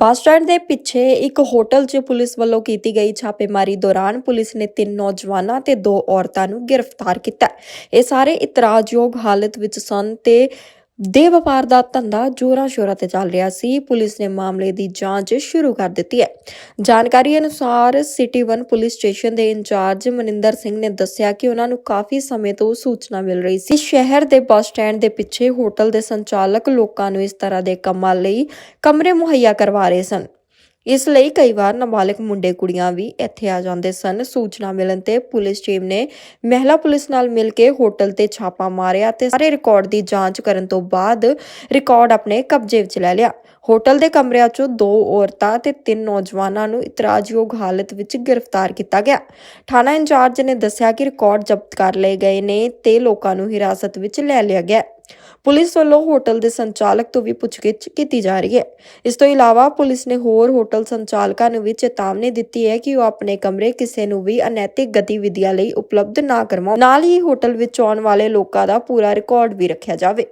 Bus stand ਦੇ ਪਿੱਛੇ ਇੱਕ ਹੋਟਲ 'ਚ ਪੁਲਿਸ ਵੱਲੋਂ ਕੀਤੀ ਗਈ ਛਾਪੇਮਾਰੀ ਦੌਰਾਨ ਪੁਲਿਸ ਨੇ ਤਿੰਨ ਨੌਜਵਾਨਾਂ ਤੇ ਦੋ ਔਰਤਾਂ ਨੂੰ ਗ੍ਰਿਫਤਾਰ ਕੀਤਾ। ਇਹ ਸਾਰੇ ਇਤਰਾਜ਼ਯੋਗ ਹਾਲਤ ਵਿੱਚ ਸਨ ਤੇ ਦੇ ਵਪਾਰ ਦਾ ਧੰਦਾ ਜੋਰਾਂ ਸ਼ੋਰਾਂ ਤੇ ਚੱਲ ਰਿਹਾ ਸੀ। ਪੁਲਿਸ ਨੇ ਮਾਮਲੇ ਦੀ ਜਾਂਚ ਸ਼ੁਰੂ ਕਰ ਦਿੱਤੀ ਹੈ। ਜਾਣਕਾਰੀ ਅਨੁਸਾਰ ਸਿਟੀ 1 ਪੁਲਿਸ ਸਟੇਸ਼ਨ ਦੇ ਇੰਚਾਰਜ ਮਨਿੰਦਰ ਸਿੰਘ ਨੇ ਦੱਸਿਆ ਕਿ ਉਹਨਾਂ ਨੂੰ ਕਾਫੀ ਸਮੇਂ ਤੋਂ ਸੂਚਨਾ ਮਿਲ ਰਹੀ ਸੀ। ਸ਼ਹਿਰ ਦੇ ਬੱਸ ਸਟੈਂਡ ਦੇ ਪਿੱਛੇ ਹੋਟਲ ਦੇ ਸੰਚਾਲਕ ਲੋਕਾਂ ਨੂੰ ਇਸ ਤਰ੍ਹਾਂ ਦੇ ਕੰਮਾਂ ਲਈ ਕਮਰੇ ਮੁਹੱਈਆ ਕਰਵਾ ਰਹੇ ਸਨ। ਇਸ ਲਈ ਕਈ ਵਾਰ ਨਾਬਾਲਗ ਮੁੰਡੇ ਕੁੜੀਆਂ ਵੀ ਇੱਥੇ ਆ ਜਾਂਦੇ ਸਨ। ਸੂਚਨਾ ਮਿਲਣ ਤੇ ਪੁਲਿਸ ਟੀਮ ਨੇ ਮਹਿਲਾ ਪੁਲਿਸ ਨਾਲ ਮਿਲ ਕੇ ਹੋਟਲ ਤੇ ਛਾਪਾ ਮਾਰਿਆ ਤੇ ਸਾਰੇ ਰਿਕਾਰਡ ਦੀ ਜਾਂਚ ਕਰਨ ਤੋਂ ਬਾਅਦ ਰਿਕਾਰਡ ਆਪਣੇ ਕਬਜ਼ੇ ਵਿੱਚ ਲੈ ਲਿਆ। ਹੋਟਲ ਦੇ ਕਮਰਿਆਂ 'ਚੋਂ ਦੋ ਔਰਤਾਂ ਤੇ ਤਿੰਨ ਨੌਜਵਾਨਾਂ ਨੂੰ ਇਤਰਾਜ਼ਯੋਗ ਹਾਲਤ ਵਿੱਚ ਗ੍ਰਿਫਤਾਰ ਕੀਤਾ ਗਿਆ। ਥਾਣਾ ਇੰਚਾਰਜ ਨੇ ਦੱਸਿਆ ਕਿ ਰਿਕਾਰਡ ਜ਼ਬਤ ਕਰ ਲਏ ਗਏ ਨੇ ਤੇ ਲੋਕਾਂ ਨੂੰ ਹਿਰਾਸਤ ਵਿੱਚ ਲੈ ਲਿਆ ਗਿਆ। ਪੁਲਿਸ ਵੱਲੋਂ ਹੋਟਲ ਦੇ ਸੰਚਾਲਕ ਤੋਂ ਵੀ ਪੁੱਛਗਿੱਛ ਕੀਤੀ ਜਾ ਰਹੀ ਹੈ। ਇਸ ਤੋਂ ਇਲਾਵਾ ਪੁਲਿਸ ਨੇ ਹੋਰ ਹੋਟਲ ਸੰਚਾਲਕਾਂ ਨੂੰ ਵੀ ਚੇਤਾਵਨੀ ਦਿੱਤੀ ਹੈ ਕਿ ਉਹ ਆਪਣੇ ਕਮਰੇ ਕਿਸੇ ਨੂੰ ਵੀ ਅਨੈਤਿਕ ਗਤੀਵਿਧੀਆਂ ਲਈ ਉਪਲਬਧ ਨਾ ਕਰਵਾਉਣ। ਨਾਲ ਹੀ ਹੋਟਲ ਵਿੱਚ ਆਉਣ ਵਾਲੇ ਲੋਕਾਂ ਦਾ ਪੂਰਾ ਰਿਕਾਰਡ ਵੀ ਰੱਖਿਆ ਜਾਵੇ।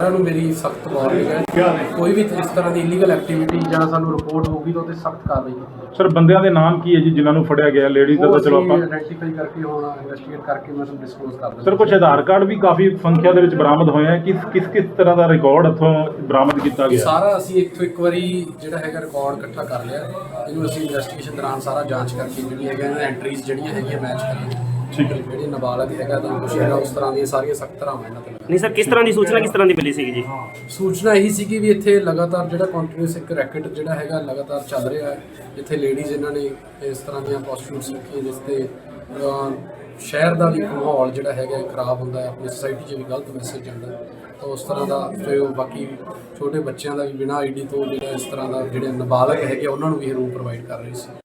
ਸਾਰਿਆਂ ਨੂੰ ਮੇਰੀ ਸਖਤ ਵਾਰਨਿੰਗ ਹੈ। ਕੋਈ ਵੀ ਇਸ ਤਰ੍ਹਾਂ ਦੀ ਇਲੀਗਲ ਐਕਟੀਵਿਟੀ ਜਾਂ ਸਾਨੂੰ ਰਿਪੋਰਟ ਹੋਊਗੀ ਤਾਂ ਉਹਤੇ ਸਖਤ ਕਾਰਵਾਈ ਕੀਤੀ ਸਰ ਬੰਦਿਆਂ ਦੇ ਨਾਮ ਕੀ ਹੈ ਜੀ ਜਿਨ੍ਹਾਂ ਨੂੰ ਫੜਿਆ ਗਿਆ? ਲੇਡੀਜ਼ ਦਾ ਤਾਂ ਚਲੋ ਆਪਾਂ ਆਇਡੈਂਟੀਫਾਈ ਕਰਕੇ ਹੁਣ ਇਨਵੈਸਟੀਗੇਟ ਕਰਕੇ ਮੈਂ ਤੁਹਾਨੂੰ ਡਿਸਕਲੋਜ਼ ਕਰ ਦਿੰਦਾ। ਸਰ ਕੁਝ ਆਧਾਰ ਕਾਰਡ ਵੀ ਕਾਫੀ ਸੰਖਿਆ ਦੇ ਵਿੱਚ ਬਰਾਮਦ ਹੋਏ ਆ। ਕਿਸ ਕਿਸ ਕਿਸ ਤਰ੍ਹਾਂ ਦਾ ਰਿਕਾਰਡ ਇੱਥੋਂ ਬਰਾਮਦ ਕੀਤਾ ਗਿਆ? ਸਾਰਾ ਅਸੀਂ ਇੱਥੋਂ ਇੱਕ ਵਾਰੀ ਜਿਹੜਾ ਹੈਗਾ ਰਿਕਾਰਡ ਇਕੱਠਾ ਕਰ ਲਿਆ। ਇਹਨੂੰ ਅਸੀਂ ਇਨਵੈਸਟੀਗੇਸ਼ਨ ਦੌਰਾਨ ਸਾਰਾ ਜਾਂਚ ਕਰਕੇ ਜਿਹੜੀ ਹੈਗਾ ਇਹਨਾਂ ਐਂਟਰੀਜ਼ ਜਿਹੜੀਆਂ ਹੈਗੀਆਂ ਮੈਚ ਕਰਾਂਗੇ ਠੀਕ ਹੈ ਜਿਹੜੀ ਨਾਬਾਲਗ ਹੈਗਾ ਤਾਂ ਕੁਛ ਹੈਗਾ ਉਸ ਤਰ੍ਹਾਂ ਦੀਆਂ ਸਾਰੀਆਂ ਸਖਤ ਧਾਰਾਵਾਂ ਇਹਨਾਂ ਤੇ ਲੱਗਣਗੀਆਂ। ਨਹੀਂ ਸਰ ਕਿਸ ਤਰ੍ਹਾਂ ਦੀ ਸੂਚਨਾ ਕਿਸ ਤਰ੍ਹਾਂ ਦੀ ਮਿਲੀ ਸੀਗੀ ਜੀ ਸੂਚਨਾ ਇਹੀ ਸੀਗੀ ਵੀ ਇੱਥੇ ਲਗਾਤਾਰ ਜਿਹੜਾ ਕੰਟੀਨਿਊਸ ਇੱਕ ਰੈਕਟ ਜਿਹੜਾ ਹੈਗਾ ਲਗਾਤਾਰ ਚੱਲ ਰਿਹਾ ਹੈ ਜਿੱਥੇ ਲੇਡੀਜ਼ ਇਹਨਾਂ ਨੇ ਇਸ ਤਰ੍ਹਾਂ ਦੀਆਂ ਪ੍ਰੋਸਟੀਟਿਊਟਸ ਰੱਖੀਆਂ ਜਿਸ ਤੇ ਸ਼ਹਿਰ ਦਾ ਵੀ ਇੱਕ ਮਾਹੌਲ ਜਿਹੜਾ ਹੈਗਾ ਇਹ ਖਰਾਬ ਹੁੰਦਾ ਹੈ ਆਪਣੀ ਸੋਸਾਇਟੀ 'ਚ ਵੀ ਗਲਤ ਮੈਸੇਜ ਜਾਂਦਾ ਹੈ। ਤਾਂ ਉਸ ਤਰ੍ਹਾਂ ਦਾ ਤੇ ਉਹ ਬਾਕੀ ਛੋਟੇ ਬੱਚਿਆਂ ਦਾ ਵੀ ਬਿਨਾਂ ਆਈਡੀ ਤੋਂ ਜਿਹੜਾ ਇਸ ਤਰ੍ਹਾਂ ਦਾ ਜਿਹੜੇ ਨਾਬਾਲਗ ਹੈਗੇ ਉਹਨਾਂ ਨੂੰ ਵੀ ਇਹ ਰੂਮ ਪ੍ਰੋਵਾਈਡ ਕਰ ਰਹੀ ਸੀ